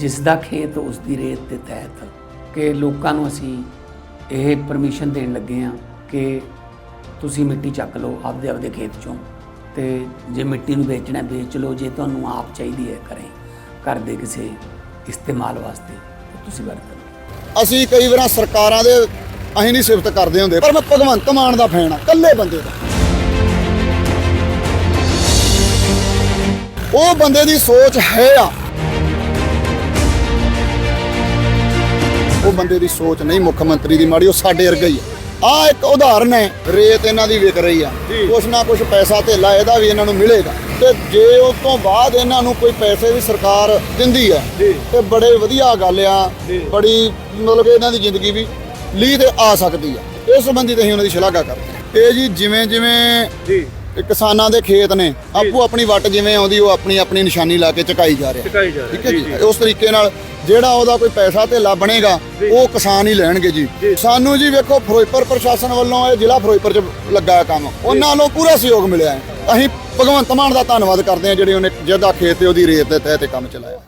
ਜਿਸ ਦਾ ਖੇਤ ਉਸ ਦੀ ਰੇਤ ਦੇ ਤਹਿਤ ਕਿ ਲੋਕਾਂ ਨੂੰ ਅਸੀਂ ਇਹ ਪਰਮਿਸ਼ਨ ਦੇਣ ਲੱਗੇ ਆ ਕਿ ਤੁਸੀਂ ਮਿੱਟੀ ਚੱਕ ਲਓ ਆਪਦੇ ਆਪਦੇ ਖੇਤ ਚੋਂ ਤੇ ਜੇ ਮਿੱਟੀ ਨੂੰ ਵੇਚਣਾ ਵੇਚ ਲਓ, ਜੇ ਤੁਹਾਨੂੰ ਆਪ ਚਾਹੀਦੀ ਹੈ ਕਰੇ ਘਰ ਦੇ ਕਿਸੇ ਇਸਤੇਮਾਲ ਵਾਸਤੇ ਤੁਸੀਂ ਵਰਤ ਲਓ। ਅਸੀਂ ਕਈ ਵਾਰ ਸਰਕਾਰਾਂ ਦੇ, ਅਸੀਂ ਨਹੀਂ ਸਿਫਤ ਕਰਦੇ ਹੁੰਦੇ, ਪਰ ਮੈਂ ਭਗਵੰਤ ਮਾਨ ਦਾ ਫੈਨ ਆ ਕੱਲੇ ਬੰਦੇ ਦਾ। ਉਹ ਬੰਦੇ ਦੀ ਸੋਚ ਹੈ ਆ। ਉਹ ਬੰਦੇ ਦੀ ਸੋਚ ਨਹੀਂ ਮੁੱਖ ਮੰਤਰੀ ਦੀ ਮਾੜੀ ਉਹ ਸਾਡੇ ਵਰਗਾ ਹੀ ਆ। ਆ ਇੱਕ ਉਦਾਹਰਨ ਹੈ ਰੇਤ ਇਹਨਾਂ ਦੀ ਵਿਕ ਰਹੀ ਆ। ਕੁਛ ਨਾ ਕੁਛ ਪੈਸਾ ਧੇਲਾ ਇਹਦਾ ਵੀ ਇਹਨਾਂ ਨੂੰ ਮਿਲੇਗਾ। ਤੇ ਜੇ ਉਸ ਤੋਂ ਬਾਅਦ ਇਹਨਾਂ ਨੂੰ ਕੋਈ ਪੈਸੇ ਵੀ ਸਰਕਾਰ ਦਿੰਦੀ ਹੈ ਤੇ ਬੜੇ ਵਧੀਆ ਗੱਲ ਆ ਬੜੀ ਮਤਲਬ ਕਿ ਇਹਨਾਂ ਦੀ ਜ਼ਿੰਦਗੀ ਵੀ ਲੀ ਤੇ ਆ ਸਕਦੀ ਆ। ਇਸ ਸੰਬੰਧੀ ਤੇ ਅਸੀਂ ਉਹਨਾਂ ਦੀ ਸ਼ਲਾਘਾ ਕਰਦੇ ਇਹ ਜੀ ਜਿਵੇਂ ਜਿਵੇਂ ਜੀ। ਇਹ ਕਿਸਾਨਾਂ ਦੇ ਖੇਤ ਨੇ ਆਪੋ ਆਪਣੀ ਵੱਟ ਜਿਵੇਂ ਆਉਂਦੀ ਉਹ ਆਪਣੀ ਆਪਣੀ ਨਿਸ਼ਾਨੀ ਲਾ ਕੇ ਚਕਾਈ ਜਾ ਰਿਹਾ। ਚੁਕਾਈ ਜਾ ਰਿਹਾ, ਠੀਕ ਹੈ ਜੀ, ਉਸ ਤਰੀਕੇ ਨਾਲ ਜਿਹੜਾ ਉਹਦਾ ਕੋਈ ਪੈਸਾ ਧੇਲਾ ਬਣੇਗਾ ਉਹ ਕਿਸਾਨ ਹੀ ਲੈਣਗੇ ਜੀ। ਸਾਨੂੰ ਜੀ ਵੇਖੋ ਫਿਰੋਜ਼ਪੁਰ ਪ੍ਰਸ਼ਾਸਨ ਵੱਲੋਂ ਇਹ ਜ਼ਿਲ੍ਹਾ ਫਿਰੋਜ਼ਪੁਰ ਚ ਲੱਗਾ ਕੰਮ। ਉਹਨਾਂ ਵੱਲੋਂ ਪੂਰਾ ਸਹਿਯੋਗ ਮਿਲਿਆ ਹੈ। ਅਸੀਂ ਭਗਵੰਤ ਮਾਨ ਦਾ ਧੰਨਵਾਦ ਕਰਦੇ ਹਾਂ ਜਿਹੜੇ ਉਹਨੇ ਜਿਹਦਾ ਖੇਤ ਤੇ ਉਹਦੀ ਰੇਤ ਦੇ ਤਹਿ ਤੇ ਕੰਮ ਚਲਾਇਆ।